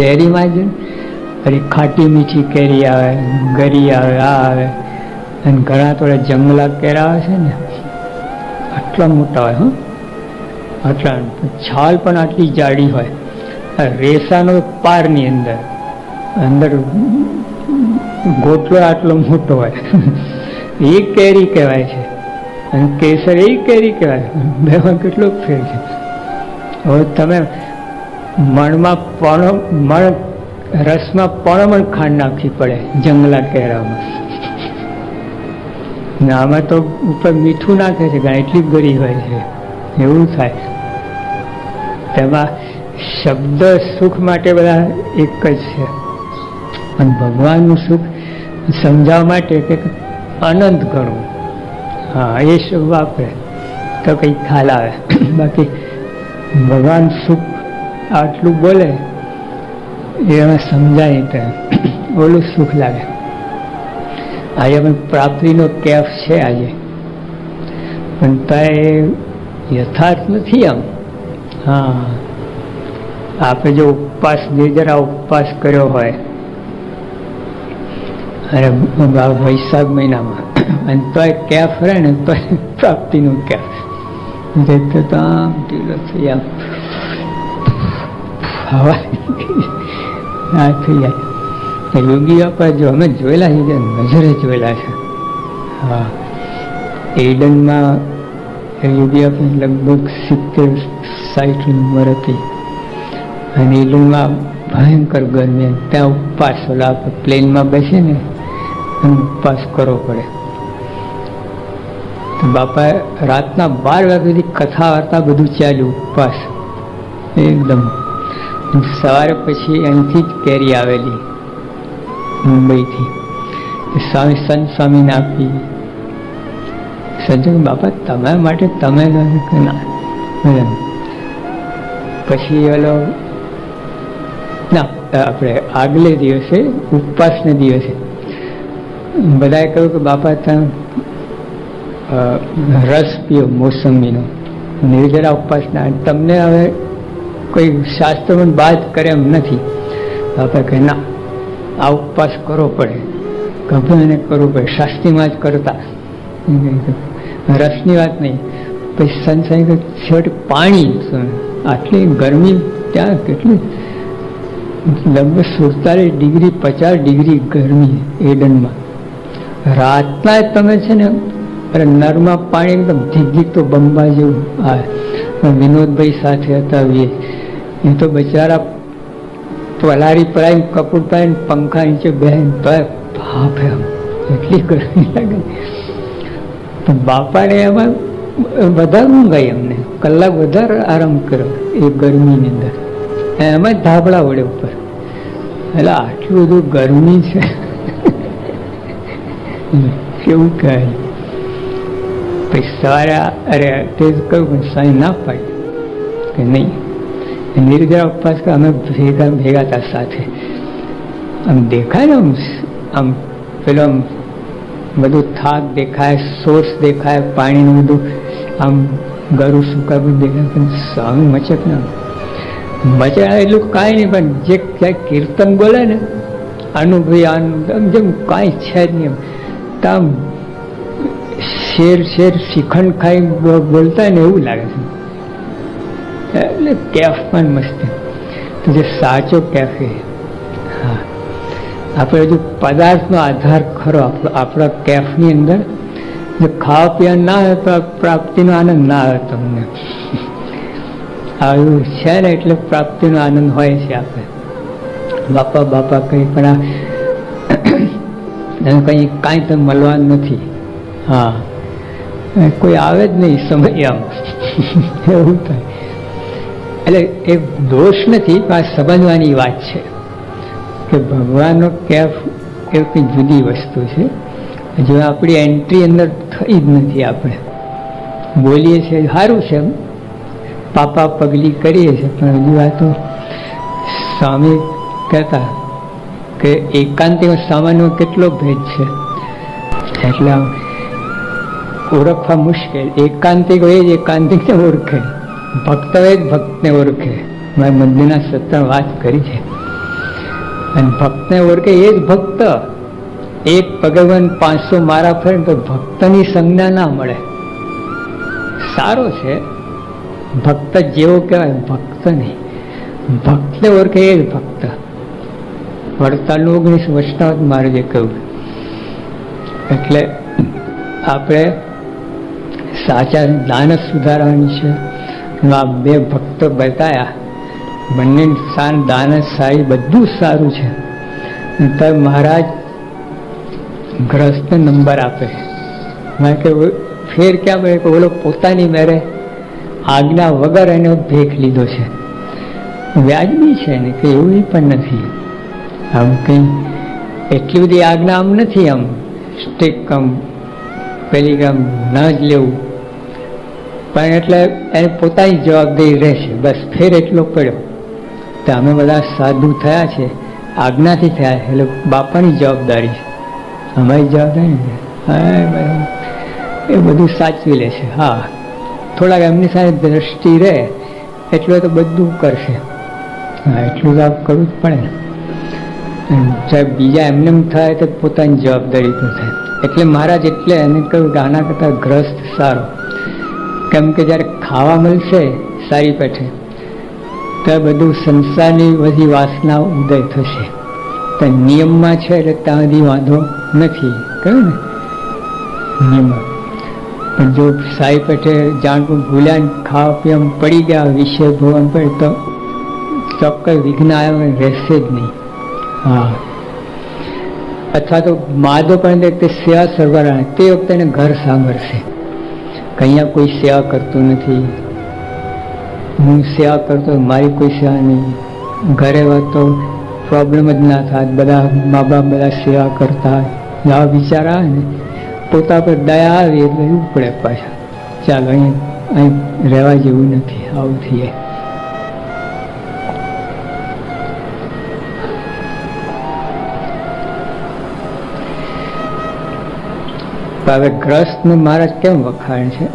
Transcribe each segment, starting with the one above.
કેરીમાં જ પછી ખાટી મીઠી કેરી આવે, ગરી આવે, આ આવે. અને ઘણા થોડા જંગલા કેરા આવે છે ને, આટલા મોટા હોય, હં. આટલા છાલ પણ આટલી જાડી હોય. રેસાનો પારની અંદર અંદર ગોટલો આટલો મોટો હોય. એ કેરી કહેવાય છે. અને કેસર એ કેરી કહેવાય. બેમાં કેટલો ફેર છે. હવે તમે મણમાં પણ મણ રસમાં પણ ખાંડ નાખવી પડે જંગલા કેરામાં ને આમાં તો ઉપર મીઠું નાખે છે ગાય એટલી ગરી હોય છે. એવું થાય. તેમાં શબ્દ સુખ માટે બધા એક જ છે. પણ ભગવાનનું સુખ સમજાવવા માટે કે અનંત ગણવું હા, એ વાપરે. તો કંઈક ખ્યાલ આવે. બાકી ભગવાન સુખ આટલું બોલે, એ અમે સમજાય તો. ઓલું સુખ લાગે. આજે પણ પ્રાપ્તિનો કેફ છે આજે. પણ ત્યાં એ યથાર્થ નથી આમ. હા. આપણે જો ઉપવાસ જરા ઉપવાસ કર્યો હોય, અરે વૈશાખ મહિનામાં. અને તોય કેફ રહે ને તો પ્રાપ્તિનું કેફ. તો આમ ઢીલો થઈ આમ. આ થઈ જાય યોગી બાપા જો અમે જોયેલા છે નજરે જોયેલા છે હા એડનમાં યોગી બાપા લગભગ સિત્તેર સાઠ ઉંમર હતી અને એડનમાં ભયંકર ગરમી ત્યાં ઉપવાસ ઓલા પ્લેનમાં બેસે ને ઉપવાસ કરવો પડે તો બાપાએ રાતના બાર વાગ્યા સુધી કથા વાર્તા બધું ચાલ્યું, ઉપવાસ. એકદમ સવારે પછી અહીંથી જ કેરી આવેલી, મુંબઈથી. સ્વામી સંત સ્વામીને આપી. સંજોગ બાપા, તમારા માટે તમે પછી ઓલો, ના, આપણે આગલે દિવસે, ઉપવાસને દિવસે. બધાએ કહ્યું કે, બાપા, તમે રસ પીઓ મોસંબીનો. નિર્જરા ઉપવાસના. તમને હવે કોઈ શાસ્ત્રમાં બાદ કરે એમ નથી. બાપા કહે, ના, આ ઉપવાસ કરવો પડે. ગભરાને કરવું પડે. શાસ્ત્રીમાં જ કરતા. રસની વાત નહીં. પછી સંસાઈ છેવટે પાણી. આટલી ગરમી ત્યાં કેટલી? લગભગ સુડતાલીસ ડિગ્રી, પચાસ ડિગ્રી ગરમી એડનમાં. રાતના તમે છે ને, અરે નરમાં પાણી એકદમ ધીક તો બંબા જેવું. આવે વિનોદભાઈ સાથે હતા એ તો બિચારા પલારી પડાય કપૂર પાડીને પંખા નીચે બેન તો ભાપ એમ એટલી ગરમી લાગે. તો બાપાને એમાં વધારે ઊંઘાઈ અમને. કલાક વધારે આરામ કર્યો એ ગરમીની અંદર. એમાં ધાબળા વડે ઉપર. એટલે આટલું બધું ગરમી છે. કેવું કહે? પછી સવારે અરે, તે કહ્યું સાંઈ ના પાડી. કે નહીં. નિર્જરા ઉપવાસ અમે ભેગા ભેગા હતા સાથે. આમ દેખાય ને આમ પેલો આમ બધું થાક દેખાય, સોર્સ દેખાય, પાણીનું બધું. આમ ગરું સુકા બધું દેખાય, પણ સ્વામી મચક ના. મચક એટલું કાંઈ નહીં, પણ જે ક્યાંય કીર્તન બોલે ને અનુભવી આમ જેમ કાંઈ છે જ નહીં. આમ શેર શેર શ્રીખંડ ખાઈ બોલતા ને એવું લાગે છે. એટલે કેફ પણ મસ્ત. તો જે સાચો કેફે હા. આપણે હજુ પદાર્થનો આધાર ખરો, આપણો, આપણા કેફની અંદર, જો ખાવા પીવા ના આવે તો પ્રાપ્તિનો આનંદ ના આવે તમને. આવ્યું છે ને એટલે પ્રાપ્તિનો આનંદ હોય છે આપણે. બાપા બાપા કંઈ પણ આ કંઈ, કાંઈ તો મળવાનું નથી. હા. કોઈ આવે જ નહીં સમય આમ. એવું થાય. એટલે એ દોષ નથી, પણ સમજવાની વાત છે કે ભગવાનનો કેફ એ કંઈ જુદી વસ્તુ છે. જો આપણી એન્ટ્રી અંદર થઈ જ નથી આપણે. બોલીએ છીએ, સારું છે પાપા પગલી કરીએ છીએ, પણ હજુ આ તો સ્વામી કહેતા કે એકાંતિમાં સામાન્ય કેટલો ભેદ છે. એટલે ઓળખવા મુશ્કેલ. એકાંતિક હોય જ એકાંતિક ઓળખે. ભક્ત હોય જ ભક્તને ઓળખે. મેં મંદિરના સત્તા વાત કરી છે. અને ભક્તને ઓળખે એ જ ભક્ત. એક ભગવાન પાંચસો મારા ફરે તો ભક્તની સંજ્ઞા ના મળે. સારો છે. ભક્ત જેવો કહેવાય, ભક્ત નહીં. ભક્તને ઓળખે એ જ ભક્ત. વડતાલનું ઓગણીસ વૈષ્ણવ જે કહ્યું. એટલે આપણે સાચા દાન સુધારવાની છે. આ બે ભક્તો બતાયા, બંને સાન દાન સારી બધું સારું છે. તો મહારાજ ગ્રસ્ત નંબર આપે. મેં કે ફેર ક્યાં પડે? કે ઓલો પોતાની મેરે આજ્ઞા વગર એનો ભેખ લીધો છે. વ્યાજબી છે ને, કે એવું પણ નથી. આમ કંઈ એટલી બધી આજ્ઞા આમ નથી આમ. સ્ટીક આમ, પેલી આમ ન જ લેવું. પણ એટલે એને પોતાની જવાબદારી રહેશે. બસ ફેર એટલો પડ્યો. તો અમે બધા સાધુ થયા છે. આજ્ઞાથી થયા એટલે બાપાની જવાબદારી છે. અમારી જવાબદારી હા એ બધું સાચવી લે છે. હા. થોડાક એમની સાથે દ્રષ્ટિ રહે, એટલું તો બધું કરશે. હા, એટલું તો કરવું જ પડે ને. સાહેબ બીજા એમને થાય તો પોતાની જવાબદારી પણ થાય એટલે મહારાજ એટલે એને કહ્યું કે આના કરતાં ગ્રસ્ત સારો. કેમ કે જ્યારે ખાવા મળશે સારી પેઠે, તો બધું સંસારની બધી વાસના ઉદય થશે. તો નિયમમાં છે એટલે ત્યાં સુધી વાંધો નથી. કહ્યું ને? નિયમમાં. પણ જો સાઈ પેઠે જાણવું ભૂલ્યા ખાવા પીવા પડી ગયા, વિષય ભોગવન પર તો ચોક્કસ વિઘ્ન આવ્યા રહેશે જ નહીં. હા. અથવા તો માદો પણ તે સેવા સરવાળા તે વખતે એને ઘર સાંભળશે. અહીંયા કોઈ સેવા કરતું નથી. હું સેવા કરતો, મારી કોઈ સેવા નહીં. ઘરે હોત તો પ્રોબ્લેમ જ ના થાય બધા મા બાપ બધા સેવા કરતા. આ વિચાર આવે ને, પોતા પર દયા આવી એટલે ઉપડે પાછા. ચાલો, અહીં અહીં રહેવા જેવું નથી. આવું થઈએ. હવે ગ્રસ્તનું મહારાજ કેમ વખાણ છે?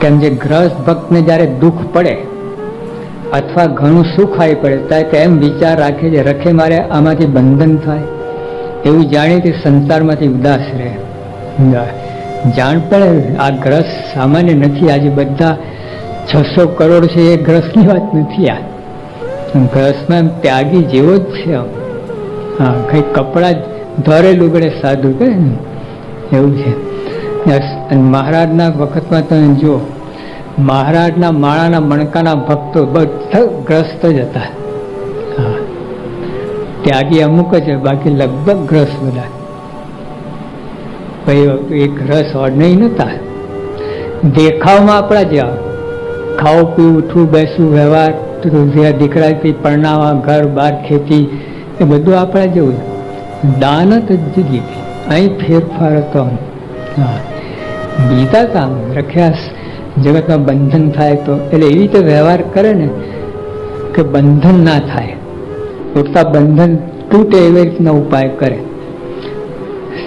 કેમ જે ગ્રસ્ત ભક્તને જ્યારે દુઃખ પડે અથવા ઘણું સુખ આવી પડે, ત્યારે તે વિચાર રાખે છે, રખે મારે આમાંથી બંધન થાય. એવું જાણી કે સંસારમાંથી ઉદાસ રહે. જાણ પણ આ ગ્રસ સામાન્ય નથી. આજે બધા છસો કરોડ છે, એ ગ્રસની વાત નથી આ. ગ્રસમાં ત્યાગી જેવો જ છે આમ. હા, કંઈ કપડાં ધોરે લુગડે સાધુ કહે ને એવું છે. અને મહારાજના વખતમાં તમે જુઓ, મહારાજના માળાના મણકાના ભક્તો બધા ગ્રસ્ત જ હતા. હા. ત્યાગી અમુક જ, બાકી લગભગ ગ્રસ્ત બધા. ભાઈ, એક રસ નહીં નતા દેખાવમાં આપણા જેવા. ખાવું પીવું, ઉઠવું, બેસવું, વ્યવહાર દીકરાથી પરણાવા ઘર, બાર, ખેતી એ બધું આપણા જેવું દાનત જ જુદી અહીં ફેરફાર હતો બીતા કામ રખ્યા જગતમાં બંધન થાય તો. એટલે એવી રીતે વ્યવહાર કરે ને કે બંધન ના થાય. ઉઠતા બંધન તૂટે એવી રીતના ઉપાય કરે.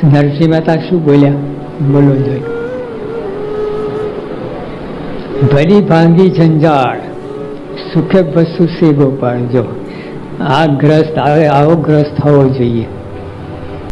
નરસિંહ મહેતા શું બોલ્યા? બોલો જોઈએ ભરી ભાંગી ઝંઝાળ. સુખે બસુ સે ગોપાળ જો આ ગ્રસ્ત આવે આવો ગ્રસ્ત થવો જોઈએ.